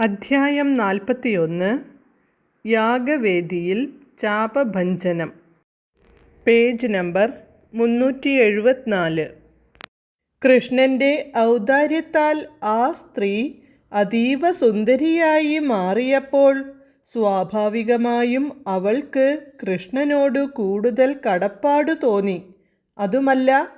അധ്യായം നാൽപ്പത്തിയൊന്ന്. യാഗവേദിയിൽ ചാപഭഞ്ജനം. Page number മുന്നൂറ്റി എഴുപത്തിനാല് കൃഷ്ണന്റെ ഔദാര്യത്താൽ ആ സ്ത്രീ അതീവ സുന്ദരിയായി മാറിയപ്പോൾ സ്വാഭാവികമായും അവൾക്ക് കൃഷ്ണനോട് കൂടുതൽ കടപ്പാട് തോന്നി. അതുമല്ല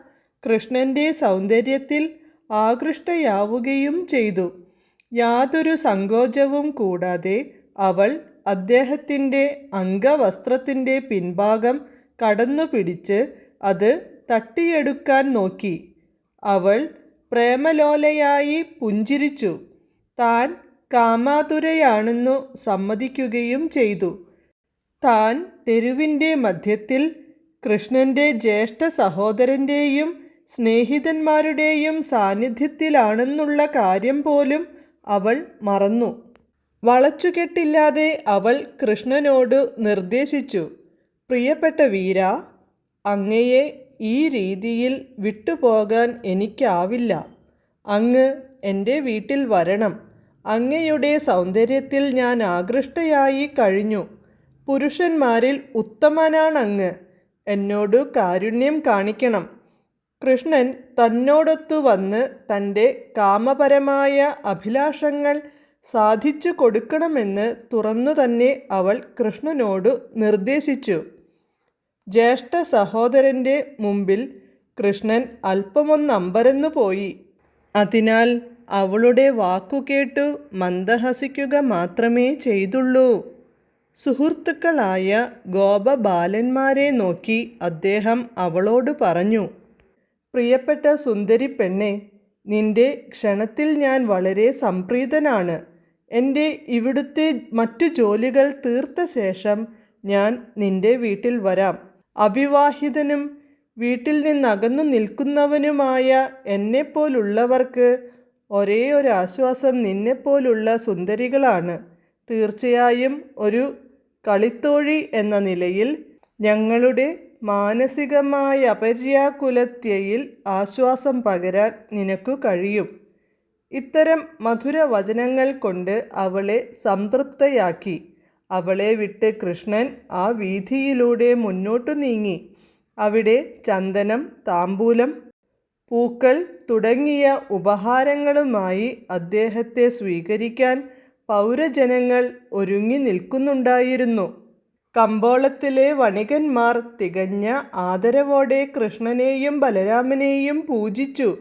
കൃഷ്ണന്റെ സൗന്ദര്യത്തിൽ ആകൃഷ്ടയാവുകയും ചെയ്തു. യാതൊരു സങ്കോചവും കൂടാതെ അവൾ അദ്ദേഹത്തിന്റെ അംഗവസ്ത്രത്തിന്റെ പിൻഭാഗം കടന്നു പിടിച്ച് അത് തട്ടിയെടുക്കാൻ നോക്കി. അവൾ പ്രേമലോലയായി പുഞ്ചിരിച്ചു. താൻ കാമാതുരയാണെന്നു സമ്മതിക്കുകയും ചെയ്തു. താൻ തെരുവിന്റെ മധ്യത്തിൽ കൃഷ്ണന്റെ ജ്യേഷ്ഠ സഹോദരന്റെയും സ്നേഹിതന്മാരുടെയും സാന്നിധ്യത്തിലാണെന്നുള്ള കാര്യം പോലും അവൾ മറന്നു. വളച്ചുകെട്ടില്ലാതെ അവൾ കൃഷ്ണനോട് നിർദ്ദേശിച്ചു പ്രിയപ്പെട്ട വീര അങ്ങയെ ഈ രീതിയിൽ വിട്ടുപോകാൻ എനിക്കാവില്ല. അങ്ങ് എന്റെ വീട്ടിൽ വരണം. അങ്ങയുടെ സൗന്ദര്യത്തിൽ ഞാൻ ആകൃഷ്ടയായി കഴിഞ്ഞു. പുരുഷന്മാരിൽ ഉത്തമനാണങ്ങ്. എന്നോട് കാരുണ്യം കാണിക്കണം. കൃഷ്ണൻ തന്നോടൊത്തു വന്ന് തന്റെ കാമപരമായ അഭിലാഷങ്ങൾ സാധിച്ചു കൊടുക്കണമെന്ന് തുറന്നു തന്നെ അവൾ കൃഷ്ണനോട് നിർദ്ദേശിച്ചു. ജ്യേഷ്ഠ സഹോദരന്റെ മുമ്പിൽ കൃഷ്ണൻ അല്പമൊന്നമ്പരന്നു പോയി. അതിനാൽ അവളുടെ വാക്കുകേട്ടു മന്ദഹസിക്കുക മാത്രമേ ചെയ്തുള്ളൂ. സുഹൃത്തുക്കളായ ഗോപബാലന്മാരെ നോക്കി അദ്ദേഹം അവളോട് പറഞ്ഞു പ്രിയപ്പെട്ട സുന്ദരി പെണ്ണെ നിന്റെ ക്ഷണത്തിൽ ഞാൻ വളരെ സംപ്രീതനാണ്. എന്റെ ഇവിടുത്തെ മറ്റു ജോലികൾ തീർത്ത ശേഷം ഞാൻ നിന്റെ വീട്ടിൽ വരാം. അവിവാഹിതനും വീട്ടിൽ നിന്നകന്നു നിൽക്കുന്നവനുമായ എന്നെപ്പോലുള്ളവർക്ക് ഒരേ ഒരു ആശ്വാസം നിന്നെപ്പോലുള്ള സുന്ദരികളാണ്. തീർച്ചയായും ഒരു കളിത്തോഴി എന്ന നിലയിൽ ഞങ്ങളുടെ മാനസികമായ അപര്യാകുലത്യയിൽ ആശ്വാസം പകരാൻ നിനക്കു കഴിയും. ഇത്തരം മധുര വചനങ്ങൾ കൊണ്ട് അവളെ സംതൃപ്തയാക്കി. അവളെ വിട്ട് കൃഷ്ണൻ ആ വീഥിയിലൂടെ മുന്നോട്ടു നീങ്ങി. അവിടെ ചന്ദനം താമ്പൂലം പൂക്കൾ തുടങ്ങിയ ഉപഹാരങ്ങളുമായി അദ്ദേഹത്തെ സ്വീകരിക്കാൻ പൗരജനങ്ങൾ ഒരുങ്ങി നിൽക്കുന്നുണ്ടായിരുന്നു. കമ്പോളത്തിലെ വണികന്മാർ തികഞ്ഞ ആദരവോടെ കൃഷ്ണനെയും ബലരാമനെയും പൂജിച്ചു.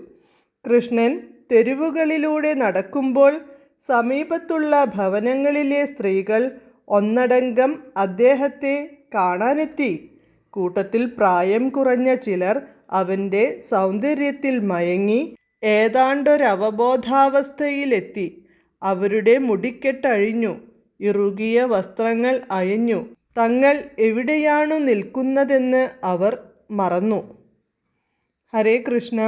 കൃഷ്ണൻ തെരുവുകളിലൂടെ നടക്കുമ്പോൾ സമീപത്തുള്ള ഭവനങ്ങളിലെ സ്ത്രീകൾ ഒന്നടങ്കം അദ്ദേഹത്തെ കാണാനെത്തി. കൂട്ടത്തിൽ പ്രായം കുറഞ്ഞ ചിലർ അവന്റെ സൗന്ദര്യത്തിൽ മയങ്ങി ഏതാണ്ടൊരവബോധാവസ്ഥയിലെത്തി. അവരുടെ മുടിക്കെട്ടഴിഞ്ഞു. ഇറുകിയ വസ്ത്രങ്ങൾ അയഞ്ഞു. തങ്ങൾ എവിടെയാണു നിൽക്കുന്നതെന്ന് അവർ മറന്നു. ഹരേ കൃഷ്ണ.